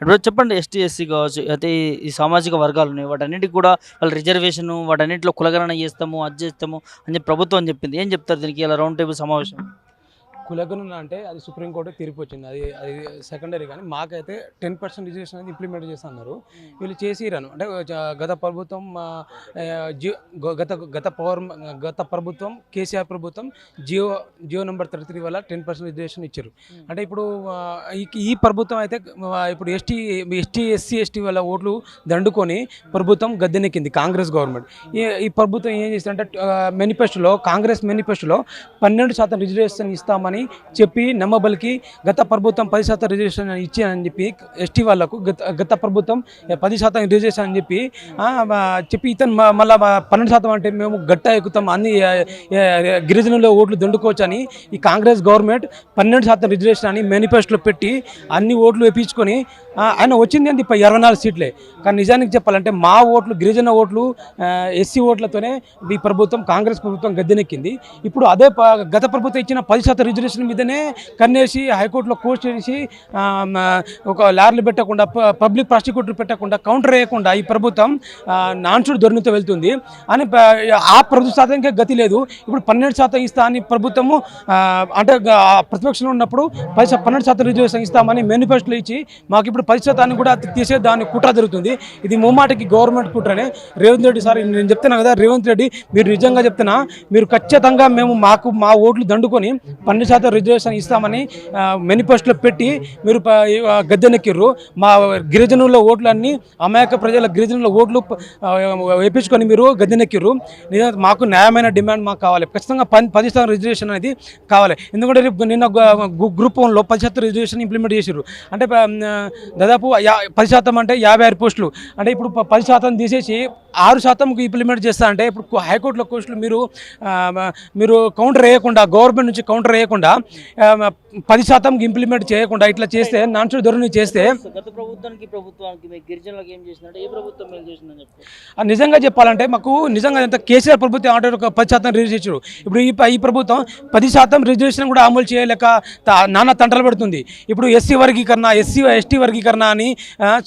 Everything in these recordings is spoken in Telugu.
ఇప్పుడు చెప్పండి ఎస్టీ ఎస్సీ కావచ్చు అయితే ఈ- సామాజిక వర్గాలు ఉన్నాయి వాటన్నిటికి కూడా వాళ్ళ రిజర్వేషన్ వాటన్నిటిలో కులగణన చేస్తాము అది చేస్తాము అని చెప్పి ప్రభుత్వం చెప్పింది. ఏం చెప్తారు దీనికి ఇలా రౌండ్ టేబుల్ సమావేశం? కులగణన అంటే అది సుప్రీంకోర్టు తీర్పు వచ్చింది అది అది సెకండరీ కానీ మాకైతే టెన్ పర్సెంట్ రిజర్వేషన్ అనేది ఇంప్లిమెంట్ చేస్తా అన్నారు వీళ్ళు చేసిరను. అంటే గత ప్రభుత్వం గత గత పవర్ గత ప్రభుత్వం కేసీఆర్ ప్రభుత్వం G O G O number thirty three వల్ల టెన్ పర్సెంట్ రిజర్వేషన్ ఇచ్చారు. అంటే ఇప్పుడు ఈ- ఈ ప్రభుత్వం అయితే ఇప్పుడు ఎస్టీ ఎస్టీ ఎస్సీ ఎస్టీ వాళ్ళ ఓట్లు దండుకొని ప్రభుత్వం గద్దెనెక్కింది కాంగ్రెస్ గవర్నమెంట్. ఈ ఈ ప్రభుత్వం ఏం చేసిందంటే మేనిఫెస్టోలో కాంగ్రెస్ మేనిఫెస్టోలో పన్నెండు శాతం రిజర్వేషన్ ఇస్తామని చెప్పి నమ్మబలికి గత ప్రభుత్వం పది శాతం రిజర్వేషన్ ఇచ్చానని చెప్పి ఎస్టీ వాళ్ళకు గత గత ప్రభుత్వం పది శాతం రిజర్వేషన్ అని చెప్పి చెప్పి ఇతను మళ్ళీ మళ్ళా పన్నెండు శాతం అంటే మేము గట్ట ఎక్కుతాం అన్ని గిరిజనుల ఓట్లు దండుకోవచ్చు అని ఈ కాంగ్రెస్ గవర్నమెంట్ పన్నెండు శాతం రిజర్వేషన్ అని మేనిఫెస్టోలో పెట్టి అన్ని ఓట్లు వేపించుకొని ఆయన వచ్చింది ఏంది ఇప్ప- ఇరవై నాలుగు సీట్లే. కానీ నిజానికి చెప్పాలంటే మా ఓట్లు గిరిజన ఓట్లు ఎస్సీ ఓట్లతోనే ఈ ప్రభుత్వం కాంగ్రెస్ ప్రభుత్వం గద్దెనెక్కింది. ఇప్పుడు అదే గత ప్రభుత్వం ఇచ్చిన పది శాతం రిజర్వేషన్ మీదనే కన్నేసి హైకోర్టులో కోర్టు చేసి ఒక లారీలు పెట్టకుండా పబ్లిక్ ప్రాసిక్యూటర్ పెట్టకుండా కౌంటర్ వేయకుండా ఈ ప్రభుత్వం నాన్సుడు ధోరణితో వెళ్తుంది. అని ఆ ప్రభుత్వ శాతానికి గతి లేదు. ఇప్పుడు పన్నెండు శాతం ఇస్తా అని ప్రభుత్వము అంటే ప్రతిపక్షంలో ఉన్నప్పుడు పది పన్నెండు శాతం రిజర్వేషన్ ఇస్తామని మేనిఫెస్టోలో ఇచ్చి మాకు ఇప్పుడు పది శాతాన్ని కూడా తీసే దాని కుట్ర జరుగుతుంది. ఇది ముమ్మాటికి గవర్నమెంట్ కుట్రనే. రేవంత్ రెడ్డి సార్ నేను చెప్తున్నా కదా రేవంత్ రెడ్డి మీరు నిజంగా చెప్తున్నా మీరు ఖచ్చితంగా మేము మాకు మా ఓట్లు దండుకొని పన్నెండు శాతం రిజర్వేషన్ ఇస్తామని మేనిఫెస్టోలో పెట్టి మీరు గద్దెనెక్కిర్రు. మా గిరిజనుల ఓట్లన్నీ అమాయక ప్రజల గిరిజనుల ఓట్లు వేపించుకొని మీరు గద్దెనెక్కిర్రు. నిజంగా మాకు న్యాయమైన డిమాండ్ మాకు కావాలి. ఖచ్చితంగా పది పది శాతం రిజర్వేషన్ అనేది కావాలి. ఎందుకంటే రేపు నిన్న గ్రూప్ వన్లో పది శాతం రిజర్వేషన్ ఇంప్లిమెంట్ చేసారు అంటే దాదాపు పది శాతం అంటే యాభై ఆరు పోస్టులు. అంటే ఇప్పుడు ప- పది శాతం తీసేసి ఆరు శాతంకు ఇంప్లిమెంట్ చేస్తా అంటే ఇప్పుడు హైకోర్టులో పోస్టులు మీరు మీరు కౌంటర్ వేయకుండా గవర్నమెంట్ నుంచి కౌంటర్ వేయకుండా మ- పది శాతంకి ఇంప్లిమెంట్ చేయకుండా ఇట్లా చేస్తే నాన్సుడు ధోరణి చేస్తే గత ప్రభుత్వానికి ప్రభుత్వానికి మీ గిరిజనులకు ఏం చేసిందంటే ఏ ప్రభుత్వం మేలు చేసిందని చెప్పి ఆ నిజంగా చెప్పాలంటే మాకు నిజంగా ఎంత కేసీఆర్ ప్రభుత్వం ఆర్డర్ ఒక పది శాతం రిజర్వ్ చేశారు ఇప్పుడు ఈ ఈ ప్రభుత్వం పది శాతం రిజర్వేషన్ కూడా అమలు చేయలేక తా- నానా తంటలు పడుతుంది. ఇప్పుడు ఎస్సీ వర్గీకరణ ఎస్సీ ఎస్టీ వర్గీకరణ అని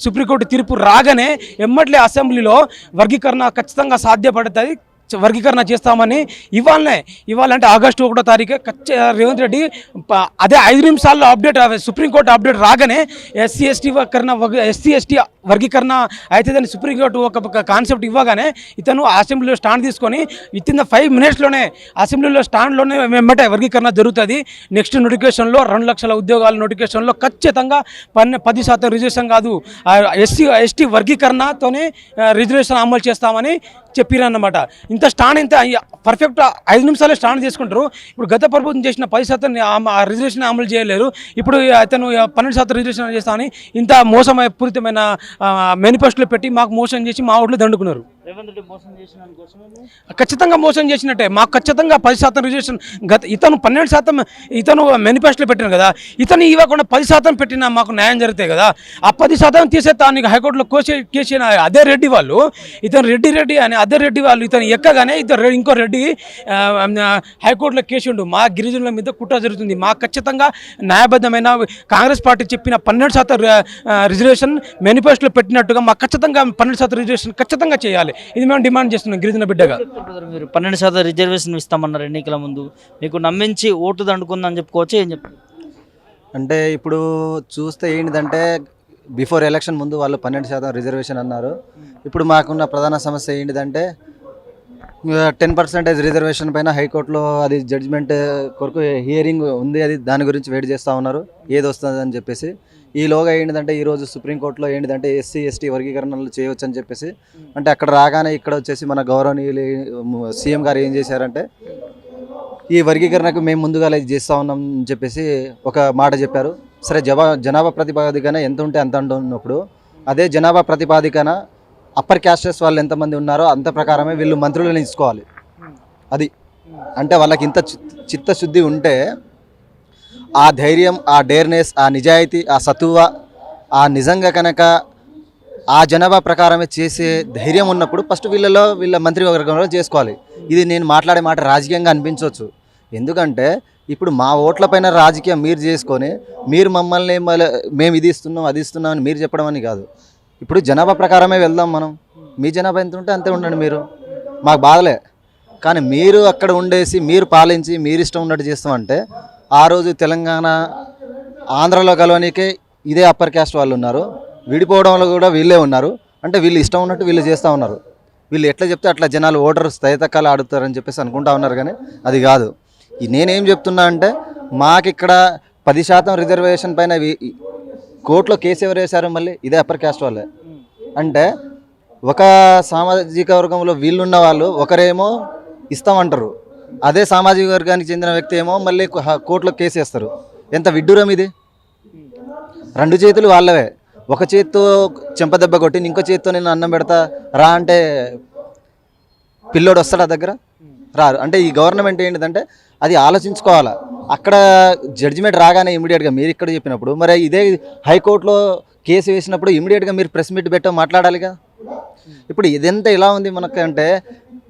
సుప్రీంకోర్టు తీర్పు రాగానే ఎమ్మట్లే అసెంబ్లీలో వర్గీకరణ ఖచ్చితంగా సాధ్యపడుతుంది. వర్గీకరణ చేస్తామని ఇవాళనే ఇవాళంటే ఆగస్టు ఒకటో తారీఖు ఖచ్చి రేవంత్ రెడ్డి అదే ఐదు నిమిషాల్లో అప్డేట్ సుప్రీంకోర్టు అప్డేట్ రాగానే ఎస్సీ ఎస్టీ వర్గీకరణ ఎస్సీ ఎస్టీ వర్గీకరణ అవుతుందని సుప్రీంకోర్టు ఒక ఒక కాన్సెప్ట్ ఇవ్వగానే ఇతను అసెంబ్లీలో స్టాండ్ తీసుకొని విత్ ఇన్ ద ఫైవ్ మినిట్స్లోనే అసెంబ్లీలో స్టాండ్లోనే వెంబటే వర్గీకరణ జరుగుతుంది. నెక్స్ట్ నోటిఫికేషన్లో రెండు లక్షల ఉద్యోగాల నోటిఫికేషన్లో ఖచ్చితంగా పన్నె పది శాతం రిజర్వేషన్ కాదు. ఎస్సీ ఎస్టీ వర్గీకరణతోనే రిజర్వేషన్ అమలు చేస్తామని చెప్పిరన్నమాట. ఇంత స్టాండ్ ఇంత పర్ఫెక్ట్ ఐదు నిమిషాలే స్టాండ్ తీసుకుంటారు. ఇప్పుడు గత ప్రభుత్వం చేసిన పది శాతం ఆ రిజర్వేషన్ అమలు చేయలేరు. ఇప్పుడు అతను పన్నెండు శాతం రిజర్వేషన్ చేస్తామని ఇంత మోసమైన పూరితమైన మేనిఫెస్టోలో పెట్టి మాకు మోసం చేసి మా ఓట్లు దండుకున్నారు. చేసిన ఖచ్చితంగా మోసం చేసినట్టే. మాకు ఖచ్చితంగా పది శాతం రిజర్వేషన్ గత ఇతను పన్నెండు శాతం ఇతను మేనిఫెస్టోలో పెట్టాను కదా ఇతను ఇవ్వకుండా పది శాతం పెట్టినా మాకు న్యాయం జరుగుతాయి కదా ఆ పది శాతం తీసే తాను హైకోర్టులో కోసే కేసిన అదే రెడ్డి వాళ్ళు ఇతను రెడ్డి రెడ్డి అని అదే రెడ్డి వాళ్ళు ఇతను ఎక్కగానే ఇతను రె- ఇంకో రెడ్డి హైకోర్టులో కేసుండు. మా గిరిజనుల మీద కుట్ర జరుగుతుంది. మాకు ఖచ్చితంగా న్యాయబద్ధమైన కాంగ్రెస్ పార్టీ చెప్పిన పన్నెండు శాతం రిజర్వేషన్ మేనిఫెస్టోలో పెట్టినట్టుగా మాకు ఖచ్చితంగా పన్నెండు శాతం రిజర్వేషన్ ఖచ్చితంగా చేయాలి. ఇది మేము డిమాండ్ చేస్తున్నాం గిరిజన బిడ్డగా. మీరు. పన్నెండు శాతం రిజర్వేషన్ ఇస్తామన్నారు ఎన్నికల ముందు. మీకు నమ్మించి ఓటు దండుకుందని చెప్పుకోవచ్చు ఏం చెప్తారు? అంటే ఇప్పుడు చూస్తే ఏంటిదంటే బిఫోర్ ఎలక్షన్ ముందు వాళ్ళు పన్నెండు శాతం రిజర్వేషన్ అన్నారు. ఇప్పుడు మాకున్న ప్రధాన సమస్య ఏంటిదంటే టెన్ పర్సెంటేజ్ రిజర్వేషన్ పైన హైకోర్టులో అది జడ్జిమెంట్ కొరకు హియరింగ్ ఉంది అది దాని గురించి వెయిట్ చేస్తూ ఉన్నారు. ఏది వస్తుంది అని చెప్పేసి. ఈలోగా ఏంటిదంటే ఈరోజు సుప్రీంకోర్టులో ఏంటిదంటే ఎస్సీ ఎస్టీ వర్గీకరణలు చేయవచ్చు అని చెప్పేసి అంటే అక్కడ రాగానే ఇక్కడ వచ్చేసి మన గౌరవనీయులు సీఎం గారు ఏం చేశారంటే ఈ వర్గీకరణకు మేము ముందుగా ఇది చేస్తూ ఉన్నాం అని చెప్పేసి ఒక మాట చెప్పారు. సరే జవా జనాభా ప్రతిపాదికన ఎంత ఉంటే అంత ఉన్నప్పుడు అదే జనాభా ప్రతిపాదికన అప్పర్ క్యాస్టెస్ వాళ్ళు ఎంతమంది ఉన్నారో అంత ప్రకారమే వీళ్ళు మంత్రులను ఎంచుకోవాలి అది. అంటే వాళ్ళకి ఇంత చిత్తశుద్ధి ఉంటే ఆ ధైర్యం ఆ డేర్నెస్ ఆ నిజాయితీ ఆ సత్తువ ఆ నిజంగా కనుక ఆ జనాభా ప్రకారమే చేసే ధైర్యం ఉన్నప్పుడు ఫస్ట్ వీళ్ళలో వీళ్ళ మంత్రివర్గంలో చేసుకోవాలి. ఇది నేను మాట్లాడే మాట రాజకీయంగా అనిపించవచ్చు. ఎందుకంటే ఇప్పుడు మా ఓట్లపైన రాజకీయం మీరు చేసుకొని మీరు మమ్మల్ని మేము ఇది ఇస్తున్నాం అది ఇస్తున్నాం అని మీరు చెప్పడం అని కాదు. ఇప్పుడు జనాభా ప్రకారమే వెళ్దాం మనం. మీ జనాభా ఎంత ఉంటే అంతే ఉండండి మీరు. మాకు బాధలే. కానీ మీరు అక్కడ ఉండేసి మీరు పాలించి మీరు ఇష్టం ఉన్నట్టు చేస్తామంటే ఆ రోజు తెలంగాణ ఆంధ్రలో కలవనికే ఇదే అప్పర్ క్యాస్ట్ వాళ్ళు ఉన్నారు. విడిపోవడంలో కూడా వీళ్ళే ఉన్నారు. అంటే వీళ్ళు ఇష్టం ఉన్నట్టు వీళ్ళు చేస్తూ ఉన్నారు. వీళ్ళు ఎట్లా చెప్తే అట్లా జనాలు ఓటర్స్ తైతక్కాలు ఆడుతారని చెప్పేసి అనుకుంటా ఉన్నారు కానీ అది కాదు. నేనేం చెప్తున్నా అంటే మాకు ఇక్కడ పది శాతం రిజర్వేషన్ పైన కోర్టులో కేసు ఎవరు వేశారు మళ్ళీ ఇదే అప్పర్ క్యాస్ట్ వాళ్ళే. అంటే ఒక సామాజిక వర్గంలో వీళ్ళున్న వాళ్ళు ఒకరేమో ఇస్తామంటారు. అదే సామాజిక వర్గానికి చెందిన వ్యక్తి ఏమో మళ్ళీ కోర్టులో కేసు వేస్తారు. ఎంత విడ్డూరం ఇది? రెండు చేతులు వాళ్ళవే. ఒక చేత్తో చెంపదెబ్బ కొట్టి ఇంకో చేత్తో నేను అన్నం పెడతా రా అంటే పిల్లోడు వస్తాడా దగ్గర? రారు. అంటే ఈ గవర్నమెంట్ ఏంటిదంటే అది ఆలోచించుకోవాలా. అక్కడ జడ్జిమెంట్ రాగానే ఇమీడియట్గా మీరు ఇక్కడ చెప్పినప్పుడు మరి ఇదే హైకోర్టులో కేసు వేసినప్పుడు ఇమీడియట్గా మీరు ప్రెస్ మీట్ పెట్టో మాట్లాడాలిగా? ఇప్పుడు ఇదంతా ఎలా ఉంది మనకంటే అంటే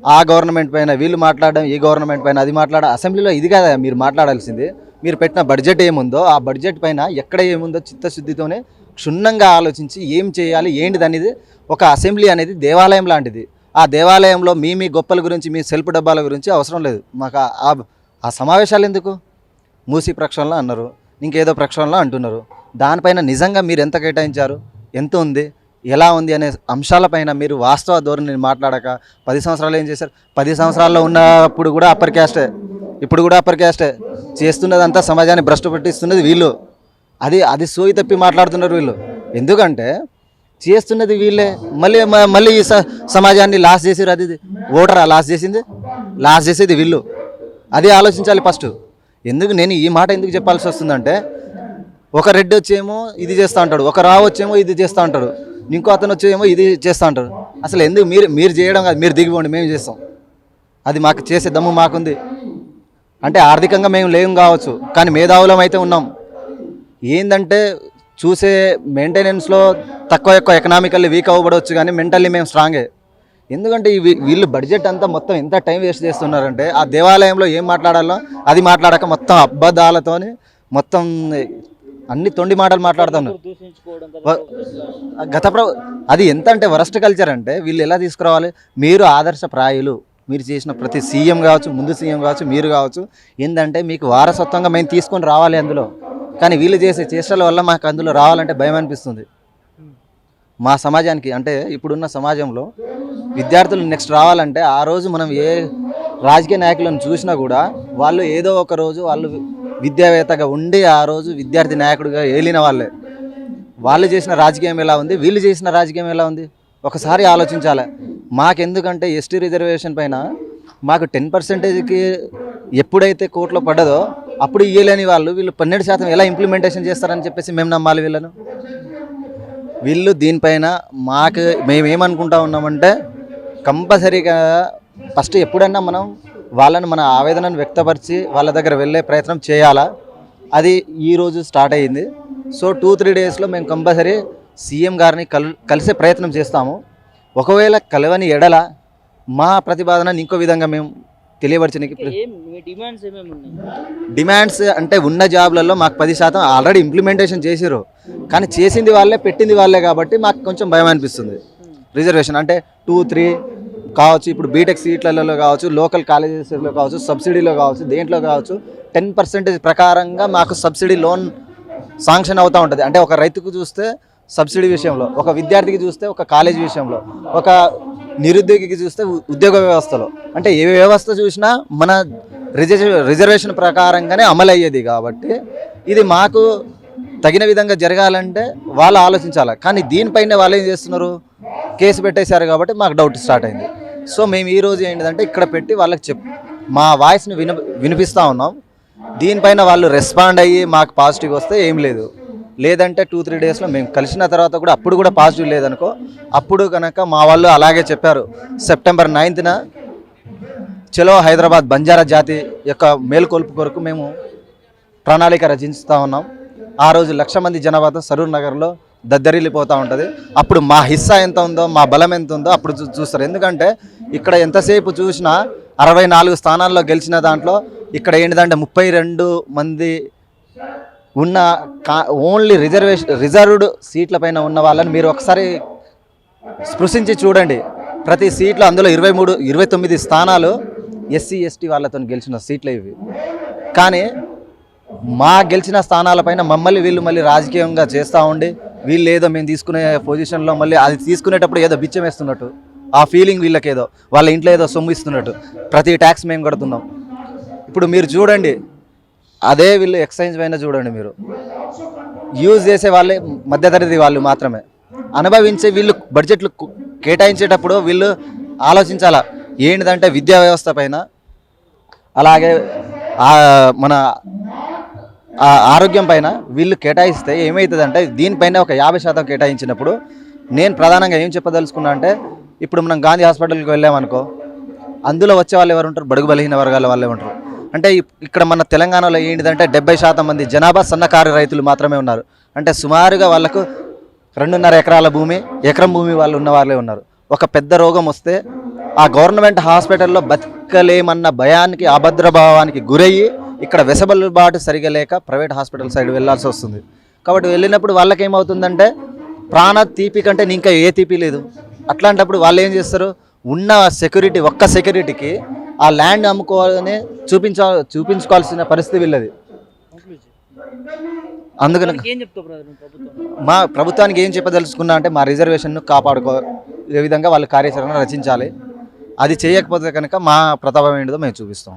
ఆ గవర్నమెంట్ పైన వీళ్ళు మాట్లాడడం ఈ గవర్నమెంట్ పైన అది మాట్లాడ అసెంబ్లీలో ఇది కాదా మీరు మాట్లాడాల్సింది? మీరు పెట్టిన బడ్జెట్ ఏముందో ఆ బడ్జెట్ పైన ఎక్కడ ఏముందో చిత్తశుద్ధితోనే క్షుణ్ణంగా ఆలోచించి ఏం చేయాలి ఏంటిది అనేది ఒక అసెంబ్లీ అనేది దేవాలయం లాంటిది. ఆ దేవాలయంలో మీ మీ గొప్పల గురించి మీ సెల్ఫ్ డబ్బాల గురించి అవసరం లేదు. మాకు ఆ- ఆ ఆ సమావేశాలు ఎందుకు? మూసి ప్రక్షాళన అన్నారు ఇంకేదో ప్రక్షాళన అంటున్నారు. దానిపైన నిజంగా మీరు ఎంత కేటాయించారు? ఎంత ఉంది? ఎలా ఉంది అనే అంశాలపైన మీరు వాస్తవ ధోరణి మాట్లాడక పది సంవత్సరాలు ఏం చేశారు? పది సంవత్సరాల్లో ఉన్నప్పుడు కూడా అప్పర్ క్యాస్టే ఇప్పుడు కూడా అప్పర్ క్యాస్టే చేస్తున్నదంతా సమాజాన్ని భ్రష్టు పట్టిస్తున్నది వీళ్ళు. అది అది సోయి తప్పి మాట్లాడుతున్నారు వీళ్ళు. ఎందుకంటే చేస్తున్నది వీళ్ళే. మళ్ళీ మళ్ళీ ఈ స- సమాజాన్ని లాస్ చేసారు అది ఇది. ఓటరా లాస్ చేసింది? లాస్ చేసేది వీళ్ళు. అది ఆలోచించాలి ఫస్ట్ ఎందుకు నేను ఈ మాట ఎందుకు చెప్పాల్సి వస్తుందంటే ఒక రెడ్ వచ్చేమో ఇది చేస్తూ ఉంటాడు ఒక రావు వచ్చేమో ఇది చేస్తూ ఉంటాడు. ఇంకో అతను వచ్చేమో ఇది చేస్తా అంటారు. అసలు ఎందుకు మీరు మీరు చేయడం కాదు మీరు దిగిపోండి మేము చేస్తాం. అది మాకు చేసే దమ్ము మాకుంది. అంటే ఆర్థికంగా మేము లేము కావచ్చు కానీ మేధావులం అయితే ఉన్నాం. ఏంటంటే చూసే మెయింటెనెన్స్లో తక్కువ ఎక్కువ ఎకనామికల్లీ వీక్ అవ్వబడవచ్చు కానీ మెంటల్లీ మేము స్ట్రాంగే. ఎందుకంటే ఈ వీళ్ళు బడ్జెట్ అంతా మొత్తం ఎంత టైం వేస్ట్ చేస్తున్నారంటే ఆ దేవాలయంలో ఏం మాట్లాడాలో అది మాట్లాడక మొత్తం అబద్ధాలతోని మొత్తం అన్ని తొండి మాటలు మాట్లాడుతున్నారు. గత ప్ర అది ఎంత అంటే వరస్ట్ కల్చర్ అంటే వీళ్ళు ఎలా తీసుకురావాలి? మీరు ఆదర్శప్రాయులు మీరు చేసిన ప్రతి సీఎం కావచ్చు ముందు సీఎం కావచ్చు మీరు కావచ్చు. ఏంటంటే మీకు వారసత్వంగా మేము తీసుకొని రావాలి అందులో. కానీ వీళ్ళు చేసే చేష్టల వల్ల మాకు అందులో రావాలంటే భయం అనిపిస్తుంది. మా సమాజానికి అంటే ఇప్పుడున్న సమాజంలో విద్యార్థులు నెక్స్ట్ రావాలంటే ఆ రోజు మనం ఏ రాజకీయ నాయకులను చూసినా కూడా వాళ్ళు ఏదో ఒక రోజు వాళ్ళు విద్యావేత్తగా ఉండి ఆ రోజు విద్యార్థి నాయకుడిగా ఏలిన వాళ్ళే. వాళ్ళు చేసిన రాజకీయం ఎలా ఉంది? వీళ్ళు చేసిన రాజకీయం ఎలా ఉంది? ఒకసారి ఆలోచించాలి. మాకెందుకంటే ఎస్టీ రిజర్వేషన్ పైన మాకు టెన్ పర్సెంటేజ్కి ఎప్పుడైతే కోర్టులో పడ్డదో అప్పుడు ఇయ్యలేని వాళ్ళు వీళ్ళు పన్నెండు శాతం ఎలా ఇంప్లిమెంటేషన్ చేస్తారని చెప్పేసి మేము నమ్మాలి వీళ్ళను. వీళ్ళు దీనిపైన మాకు మేమేమనుకుంటా ఉన్నామంటే కంపల్సరీగా ఫస్ట్ ఎప్పుడన్నా మనం వాళ్ళని మన ఆవేదనను వ్యక్తపరిచి వాళ్ళ దగ్గర వెళ్ళే ప్రయత్నం చేయాలా? అది ఈరోజు స్టార్ట్ అయ్యింది. సో టూ త్రీ డేస్లో మేము కంపల్సరీ సీఎం గారిని కల్ కలిసే ప్రయత్నం చేస్తాము. ఒకవేళ కలవని ఎడల మా ప్రతిపాదనని ఇంకో విధంగా మేము తెలియపరచడానికి డిమాండ్స్ అంటే ఉన్న జాబ్లలో మాకు పది శాతం ఆల్రెడీ ఇంప్లిమెంటేషన్ చేసిరు కానీ చేసింది వాళ్ళే పెట్టింది వాళ్ళే కాబట్టి మాకు కొంచెం భయం అనిపిస్తుంది. రిజర్వేషన్ అంటే టూ త్రీ కావచ్చు ఇప్పుడు బీటెక్ సీట్లలో కావచ్చు లోకల్ కాలేజెస్లో కావచ్చు సబ్సిడీలో కావచ్చు దేంట్లో కావచ్చు టెన్ పర్సెంటేజ్ ప్రకారంగా మాకు సబ్సిడీ లోన్ శాంక్షన్ అవుతూ ఉంటుంది. అంటే ఒక రైతుకు చూస్తే సబ్సిడీ విషయంలో ఒక విద్యార్థికి చూస్తే ఒక కాలేజ్ విషయంలో ఒక నిరుద్యోగికి చూస్తే ఉద్యోగ వ్యవస్థలో. అంటే ఏ వ్యవస్థ చూసినా మన రిజర్వేషన్ ప్రకారంగానే అమలు అయ్యేది కాబట్టి ఇది మాకు తగిన విధంగా జరగాలంటే వాళ్ళు ఆలోచించాలి. కానీ దీనిపైన వాళ్ళు ఏం చేస్తున్నారు? కేసు పెట్టేశారు కాబట్టి మాకు డౌట్ స్టార్ట్ అయింది. సో మేము ఈరోజు ఏంటిదంటే ఇక్కడ పెట్టి వాళ్ళకి చెప్ మా వాయిస్ని విన వినిపిస్తూ ఉన్నాం. దీనిపైన వాళ్ళు రెస్పాండ్ అయ్యి మాకు పాజిటివ్ వస్తే ఏం లేదు. లేదంటే టూ త్రీ డేస్లో మేము కలిసిన తర్వాత కూడా అప్పుడు కూడా పాజిటివ్ లేదనుకో అప్పుడు కనుక మా వాళ్ళు అలాగే చెప్పారు. సెప్టెంబర్ నైన్త్న చలో హైదరాబాద్ బంజారా జాతి యొక్క మేల్కొల్పు కొరకు మేము ప్రణాళిక రచిస్తూ ఉన్నాం. ఆ రోజు లక్ష మంది జనాభాతో సరూర్ నగర్లో దద్దరిల్లిపోతూ ఉంటుంది. అప్పుడు మా హిస్సా ఎంత ఉందో మా బలం ఎంత ఉందో అప్పుడు చూస్తారు. ఎందుకంటే ఇక్కడ ఎంతసేపు చూసినా అరవై నాలుగు స్థానాల్లో గెలిచిన దాంట్లో ఇక్కడ ఏంటిదంటే ముప్పై రెండు మంది ఉన్న కా ఓన్లీ రిజర్వేషన్ రిజర్వ్డ్ సీట్ల పైన ఉన్న వాళ్ళని మీరు ఒకసారి స్పృశించి చూడండి. ప్రతి సీట్లో అందులో ఇరవై మూడు ఇరవై తొమ్మిది స్థానాలు ఎస్సీ ఎస్టీ వాళ్ళతో గెలిచిన సీట్లు ఇవి. కానీ మా గెలిచిన స్థానాలపైన మమ్మల్ని వీళ్ళు మళ్ళీ రాజకీయంగా చేస్తూ ఉండి వీళ్ళు ఏదో మేము తీసుకునే పొజిషన్లో మళ్ళీ అది తీసుకునేటప్పుడు ఏదో బిచ్చం వేస్తున్నట్టు ఆ ఫీలింగ్ వీళ్ళకేదో వాళ్ళ ఇంట్లో ఏదో సొమ్ము ఇస్తున్నట్టు ప్రతి ట్యాక్స్ మేము కడుతున్నాం. ఇప్పుడు మీరు చూడండి అదే వీళ్ళు ఎక్స్చేంజ్ పైన చూడండి మీరు. యూజ్ చేసే వాళ్ళే మధ్యతరగతి వాళ్ళు మాత్రమే. అనుభవించే వీళ్ళు బడ్జెట్లు కేటాయించేటప్పుడు వీళ్ళు ఆలోచించాలా ఏంటిదంటే విద్యా వ్యవస్థ పైన. అలాగే మన ఆరోగ్యం పైన వీళ్ళు కేటాయిస్తే ఏమవుతుందంటే దీనిపైన ఒక యాభై శాతం కేటాయించినప్పుడు నేను ప్రధానంగా ఏం చెప్పదలుచుకున్నా అంటే ఇప్పుడు మనం గాంధీ హాస్పిటల్కి వెళ్ళామనుకో అందులో వచ్చే వాళ్ళు ఎవరు ఉంటారు? బడుగు బలహీన వర్గాల వాళ్ళే ఉంటారు. అంటే ఇక్కడ మన తెలంగాణలో ఏంటిదంటే డెబ్బై శాతం మంది జనాభా సన్నకారు రైతులు మాత్రమే ఉన్నారు. అంటే సుమారుగా వాళ్ళకు రెండున్నర ఎకరాల భూమి ఎకరం భూమి వాళ్ళు ఉన్న వాళ్ళే ఉన్నారు. ఒక పెద్ద రోగం వస్తే ఆ గవర్నమెంట్ హాస్పిటల్లో బతకలేమన్న భయానికి అభద్రభావానికి గురయ్యి ఇక్కడ వెసబలుబాటు సరిగా లేక ప్రైవేట్ హాస్పిటల్ సైడ్ వెళ్ళాల్సి వస్తుంది. కాబట్టి వెళ్ళినప్పుడు వాళ్ళకి ఏమవుతుందంటే ప్రాణ తీపి కంటే ఇంకా ఏ తీపి లేదు. అట్లాంటప్పుడు వాళ్ళు ఏం చేస్తారు? ఉన్న సెక్యూరిటీ ఒక్క సెక్యూరిటీకి ఆ ల్యాండ్ అమ్ముకోవాలని చూపించ చూపించుకోవాల్సిన పరిస్థితి వీళ్ళది. అందుకని మా ప్రభుత్వానికి ఏం చెప్పదలుచుకున్నా అంటే మా రిజర్వేషన్ను కాపాడుకో ఏ విధంగా వాళ్ళు కార్యాచరణ రచించాలి. అది చేయకపోతే కనుక మా ప్రతాపం ఏంటిదో మేము చూపిస్తాం.